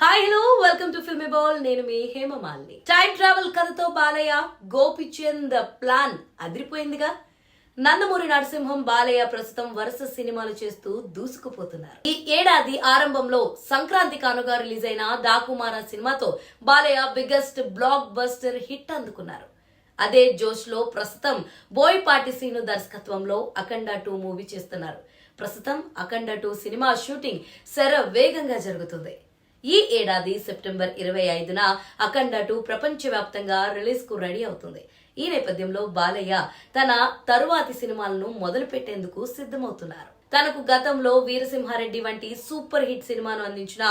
Hi hello welcome to Film Ball నేను మీ Hemamalini. Time travel కథతో బాలయ్య గోపిచంద్ ప్లాన్ అదిరిపోయిందిగా. నందమూరి నరసింహం బాలయ్య ప్రస్తుతం వరుస సినిమాలు చేస్తూ దూసుకుపోతున్నారు. ఈ ఏడాది ఆరంభంలో సంక్రాంతి కానుగా రిలీజ్ అయిన డాకుమారా సినిమాతో Balayya biggest blockbuster hit అందుకున్నారు. అదే జోష్లో ప్రస్తుతం బోయపాటి సీను దర్శకత్వంలో అఖండ టూ మూవీ చేస్తున్నారు. ప్రస్తుతం అఖండ టూ సినిమా షూటింగ్ శర వేగంగా జరుగుతుంది. ఈ ఏడాది సెప్టెంబర్ ఇరవై ఐదున అఖండ టూ ప్రపంచవ్యాప్తంగా రిలీజ్కు రెడీ అవుతుంది. ఈ నేపథ్యంలో బాలయ్య తన తరువాతి సినిమాలను మొదలు పెట్టేందుకు సిద్ధమవుతున్నారు. తనకు గతంలో వీరసింహారెడ్డి వంటి సూపర్ హిట్ సినిమాను అందించిన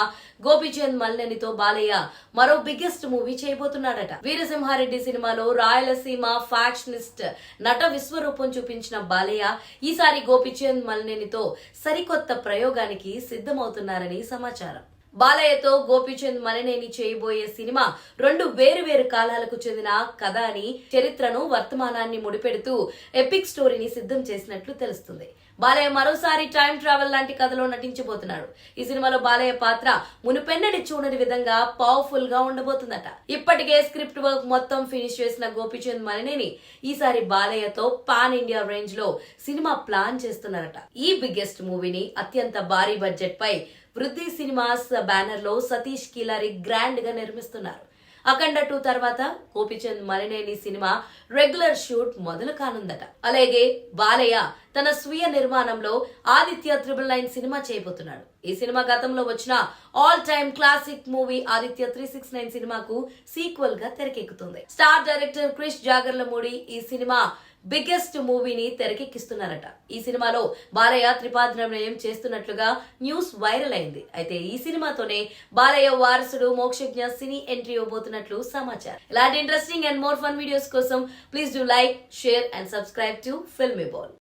గోపీచంద్ మల్లేనితో బాలయ్య మరో బిగ్గెస్ట్ మూవీ చేయబోతున్నాడట. వీరసింహారెడ్డి సినిమాలో రాయలసీమ ఫ్యాక్షనిస్ట్ నట విశ్వరూపం చూపించిన బాలయ్య ఈసారి గోపీచంద్ మల్లేనితో సరికొత్త ప్రయోగానికి సిద్ధమవుతున్నారని సమాచారం. బాలయ్యతో గోపీచంద్ మలినేని చేయబోయే సినిమా రెండు వేరు వేరు కాలాలకు చెందిన కథ అని చరిత్రను వర్తమానాన్ని ముడిపెడుతూ ఎపిక్ స్టోరీని సిద్ధం చేసినట్లు తెలుస్తుంది. బాలయ్య మరోసారి టైం ట్రావెల్ లాంటి కథలో నటించబోతున్నాడు. ఈ సినిమాలో బాలయ్య పాత్ర మునుపెన్నడి చూడని విధంగా పవర్ఫుల్గా ఉండబోతుందట. ఇప్పటికే స్క్రిప్ట్ వర్క్ మొత్తం ఫినిష్ చేసిన గోపీచంద్ మలినేని ఈసారి బాలయ్యతో పాన్ ఇండియా రేంజ్లో సినిమా ప్లాన్ చేస్తున్నారట. ఈ బిగ్గెస్ట్ మూవీని అత్యంత భారీ బడ్జెట్ పై వృద్ధి సినిమాస్ బ్యానర్లో సతీష్ కిలారి గ్రాండ్గా నిర్మిస్తున్నారు. అఖండ టూ తర్వాత గోపిచంద్ మలినేని సినిమా రెగ్యులర్ షూట్ మొదలు కానుందట. అలాగే బాలయ్య తన స్వీయ నిర్మాణంలో ఆదిత్య త్రిబుల్ నైన్ సినిమా చేయబోతున్నాడు. ఈ సినిమా గతంలో వచ్చిన all time classic movie Aditya three six nine సినిమాకు సీక్వెల్గా తెరకెక్కుతుంది. స్టార్ డైరెక్టర్ క్రిష్ జాగర్లమూడి ఈ సినిమా బిగ్గెస్ట్ మూవీని తెరకెక్కిస్తున్నారట. ఈ సినిమాలో బాలయ్య త్రిపాద్రమయం చేస్తున్నట్లుగా న్యూస్ వైరల్ అయింది. అయితే ఈ సినిమాతోనే బాలయ్య వారసుడు మోక్షజ్ఞ సినీ ఎంట్రీ ఇవ్వబోతున్నట్లు సమాచారం. ఇలాంటి interesting and more fun videos కోసం please do like share and subscribe to Filmy Ball